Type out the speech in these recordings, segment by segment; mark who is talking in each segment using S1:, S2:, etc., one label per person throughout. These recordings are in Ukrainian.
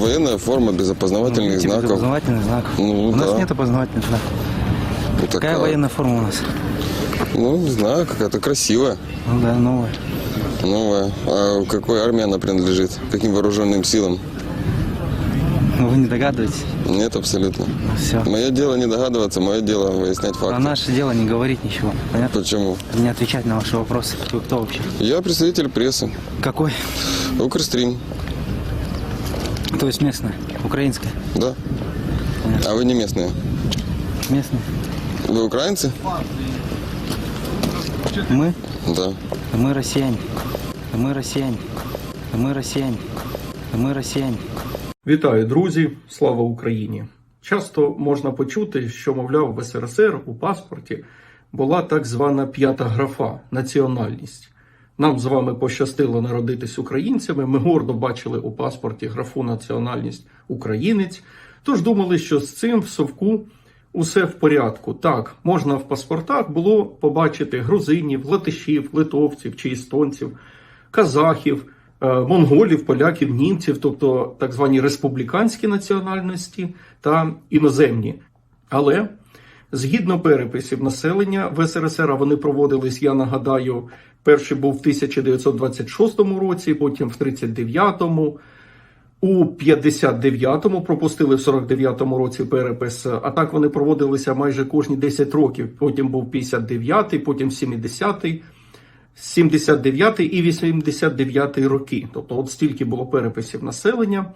S1: военная форма без опознавательных
S2: Типа
S1: знаков.
S2: Опознавательных знаков.
S1: Ну,
S2: у нас
S1: да.
S2: нет опознавательных знаков.
S1: Ну,
S2: Какая
S1: такая.
S2: военная форма у нас?
S1: Ну, не знаю, какая-то красивая,
S2: Ну да, новая.
S1: новая. А какой армии она принадлежит? Каким вооруженным силам?
S2: Ну вы не догадываетесь.
S1: Нет, абсолютно.
S2: Все.
S1: Мое дело не догадываться, мое дело выяснять
S2: А
S1: факты.
S2: наше дело не говорить ничего. Понятно?
S1: Почему?
S2: Не отвечать на ваши вопросы. Вы кто вообще?
S1: Я представитель прессы.
S2: Какой?
S1: Укрстрим.
S2: То есть местная, украинская,
S1: Да. А вы не местные?
S2: местная.
S1: Вы украинцы?
S2: Мы?
S1: Да.
S2: Мы россияне. Мы россияне. Мы россияне. Мы россияне.
S3: Вітаю, друзі! Слава Україні! Часто можна почути, що, мовляв, в СРСР у паспорті була так звана п'ята графа національність. Нам з вами пощастило народитись українцями. Ми гордо бачили у паспорті графу національність українець. Тож думали, що з цим в совку усе в порядку. Так, можна в паспортах було побачити грузинів, латишів, литовців чи естонців, казахів, е, монголів, поляків, німців, тобто так звані республіканські національності та іноземні. Але згідно переписів населення в СРСР, вони проводились, я нагадаю, перший був в 1926 році, потім в 39-му. У 59-му пропустили в 49-му році перепис. А так вони проводилися майже кожні 10 років. Потім був 59-й, потім 70-й, 79-й і 89-й роки. Тобто, от стільки було переписів населення.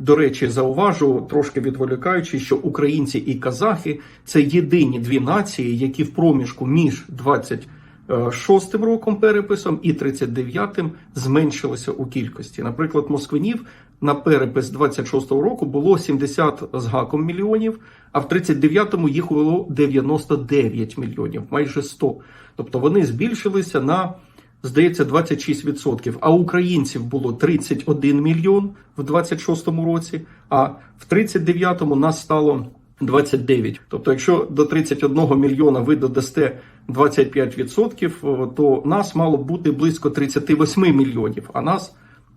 S3: До речі, зауважу, трошки відволікаючи, що українці і казахи це єдині дві нації, які в проміжку між 26-м роком переписом і 39-м зменшилися у кількості. Наприклад, москвинів на перепис 26-го року було 70 з гаком мільйонів, а в 39-му їх було 99 мільйонів, майже 100. Тобто вони збільшилися на здається, 26%. А українців було 31 мільйон в 26-му році, а в 39-му нас стало 29. Тобто, якщо до 31 мільйона ви додасте 25%, то нас мало бути близько 38 мільйонів, а нас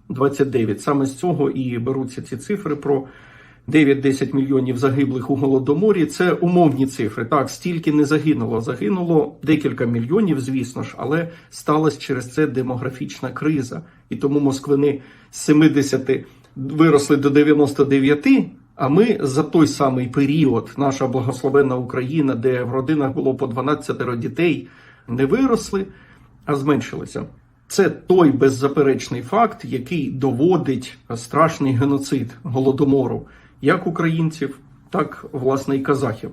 S3: 29. Саме з цього і беруться ці цифри про 9-10 мільйонів загиблих у голодоморі. Це умовні цифри. Так, стільки не загинуло. Загинуло декілька мільйонів, звісно ж, але сталася через це демографічна криза. І тому москвини з 70 виросли до 99, а ми за той самий період, наша благословенна Україна, де в родинах було по 12 дітей, не виросли, а зменшилися. Це той беззаперечний факт, який доводить страшний геноцид голодомору як українців, так власне і казахів.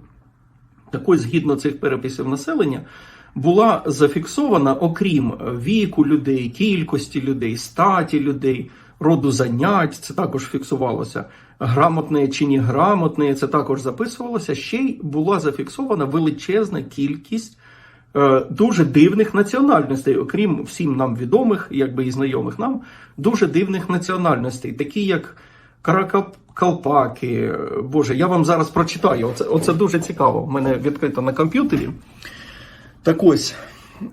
S3: Так ось, згідно цих переписів населення, була зафіксована, окрім віку людей, кількості людей, статі людей, роду занять, це також фіксувалося. Грамотне чи не грамотне, це також записувалося. Ще й була зафіксована величезна кількість е, дуже дивних національностей, окрім всім нам відомих, якби і знайомих нам, дуже дивних національностей, такі як Каракалпаки. Боже, я вам зараз прочитаю. Оце, оце дуже цікаво. У мене відкрито на комп'ютері. Так ось,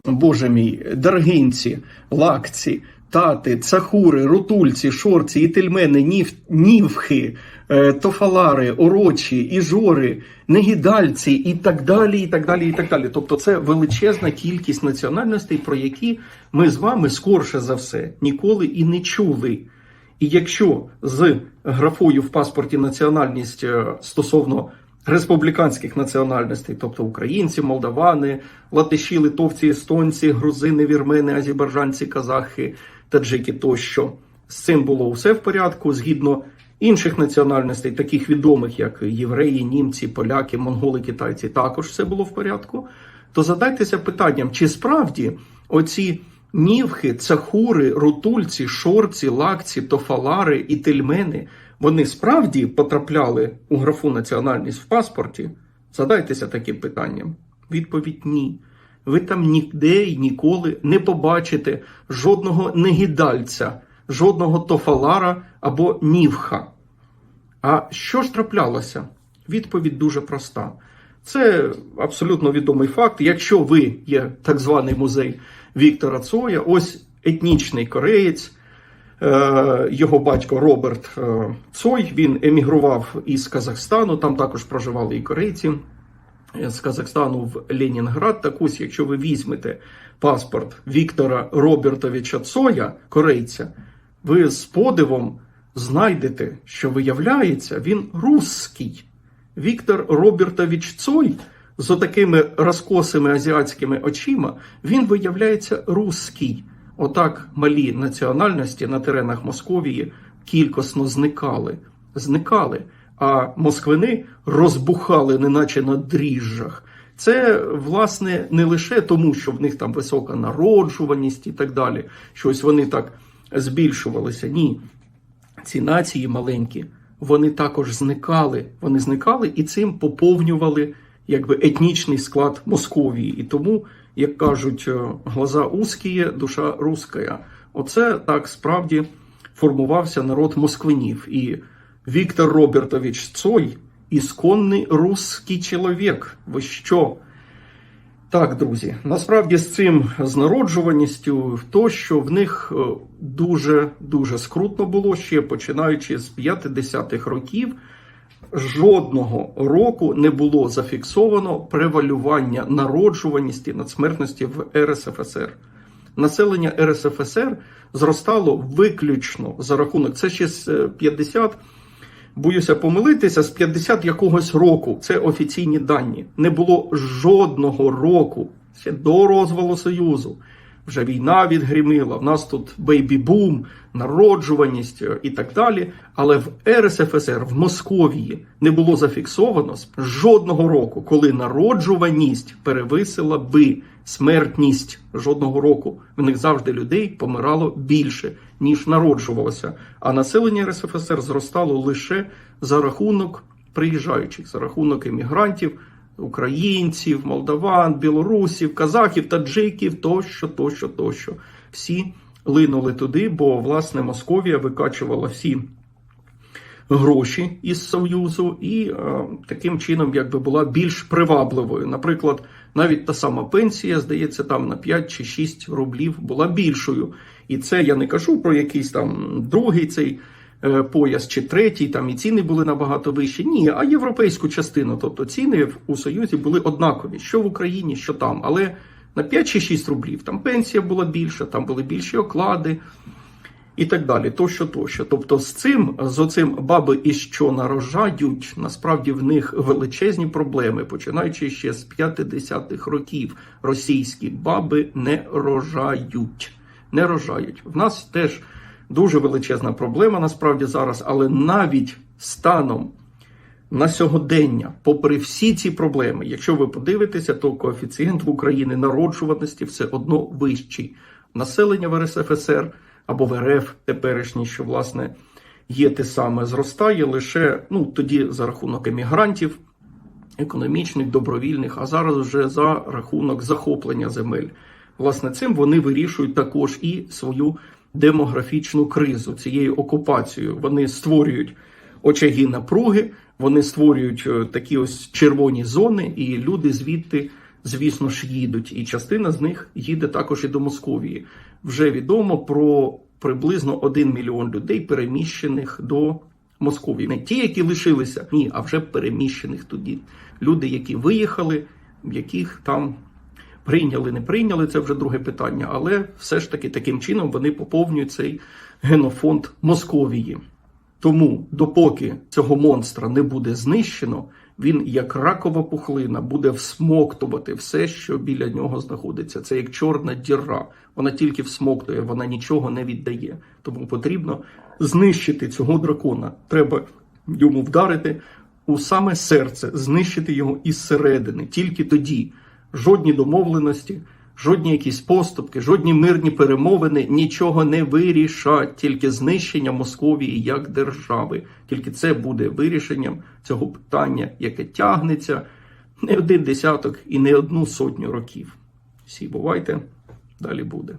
S3: боже мій, даргинці, лакці, тати, цахури, рутульці, шорці, ітельмени, нів, нівхи, е, тофалари, орочі, іжори, негідальці і так далі, і так далі, і так далі. Тобто це величезна кількість національностей, про які ми з вами скорше за все ніколи і не чули. І якщо з графою в паспорті національність е, стосовно республіканських національностей, тобто українці, молдавани, латиші, литовці, естонці, грузини, вірмени, азербайджанці, казахи, таджики тощо, з цим було все в порядку згідно інших національностей, таких відомих, як євреї, німці, поляки, монголи, китайці, також все було в порядку. То задайтеся питанням, чи справді оці нівхи, цахури, рутульці, шорці, лакці, тофалари і тельмени, вони справді потрапляли у графу національність в паспорті? Задайтеся таким питанням. Відповідь ні. Ви там ніде і ніколи не побачите жодного негідальця, жодного тофалара або нівха. А що ж траплялося? Відповідь дуже проста. Це абсолютно відомий факт. Якщо ви є так званий музей Віктора Цоя, ось етнічний кореєць, Е, Його батько Роберт е, Цой він емігрував із Казахстану. Там також проживали і корейці е, з Казахстану в Ленінград. Так ось, якщо ви візьмете паспорт Віктора Робертовича Цоя, корейця, ви з подивом знайдете, що виявляється, він русський. Віктор Робертович Цой з отакими розкосими азіатськими очима, він виявляється русський. Отак малі національності на теренах Московії кількосно зникали. Зникали. А москвини розбухали, неначе на дріжджах. Це, власне, не лише тому, що в них там висока народжуваність і так далі, щось вони так збільшувалися. Ні, ці нації маленькі, вони також зникали. Вони зникали і цим поповнювали якби етнічний склад Московії. І тому, як кажуть, е, глаза узкі, душа русская. Оце так справді формувався народ москвинів. І Віктор Робертович Цой ісконний русський чоловік. Ви що? Так, друзі, насправді з цим з народжуваністю, то що в них е, дуже дуже скрутно було ще починаючи з 50-х років. Жодного року не було зафіксовано превалювання народжуваності над смертності в РСФСР. Населення РСФСР зростало виключно за рахунок. Це ще з е, 50 боюся помилитися, з 50 якогось року. Це офіційні дані. Не було жодного року ще до розвалу Союзу. Вже війна відгримила, в нас тут бейбі-бум, народжуваність е, і так далі. Але в РСФСР, в Московії не було зафіксовано жодного року, коли народжуваність перевисила би смертність жодного року. В них завжди людей помирало більше, ніж народжувалося. А населення РСФСР зростало лише за рахунок приїжджаючих, за рахунок емігрантів, українців, молдаван, білорусів, казахів, таджиків тощо, тощо, тощо. Всі линули туди, бо власне Московія викачувала всі гроші із Союзу і е, таким чином якби була більш привабливою. Наприклад, навіть та сама пенсія, здається, там на 5 чи 6 рублів була більшою. І це я не кажу про якийсь там другий цей пояс чи третій, там і ціни були набагато вищі. Ні, а європейську частину, тобто ціни у Союзі були однакові, що в Україні, що там. Але на 5 чи 6 рублів там пенсія була більша, там були більші оклади і так далі, тощо, тощо. Тобто з цим, з оцим баби і що нарожають, насправді в них величезні проблеми, починаючи ще з 50-х років. Російські баби не рожають. Не рожають. В нас теж дуже величезна проблема насправді зараз, але навіть станом на сьогодення, попри всі ці проблеми, якщо ви подивитеся, то коефіцієнт в Україні народжуваності все одно вищий. Населення в РСФСР або в РФ теперішній, що власне є те саме, зростає лише ну тоді за рахунок емігрантів, економічних, добровільних, а зараз вже за рахунок захоплення земель. Власне, цим вони вирішують також і свою демографічну кризу цією окупацією. Вони створюють очаги напруги, вони створюють е, такі ось червоні зони, і люди звідти, звісно ж, їдуть. І частина з них їде також і до Московії. Вже відомо про приблизно 1 мільйон людей, переміщених до Московії. Не ті, які лишилися, ні, а вже переміщених тоді. Люди, які виїхали, яких там прийняли, не прийняли, це вже друге питання. Але все ж таки таким чином вони поповнюють цей генофонд Московії. Тому, допоки цього монстра не буде знищено, він як ракова пухлина буде всмоктувати все, що біля нього знаходиться. Це як чорна діра. Вона тільки всмоктує, вона нічого не віддає. Тому потрібно знищити цього дракона. Треба йому вдарити у саме серце, знищити його із середини. Тільки тоді жодні домовленості, жодні якісь поступки, жодні мирні перемовини нічого не вирішать, тільки знищення Московії як держави. Тільки це буде вирішенням цього питання, яке тягнеться не один десяток і не одну сотню років. Всі бувайте, далі буде.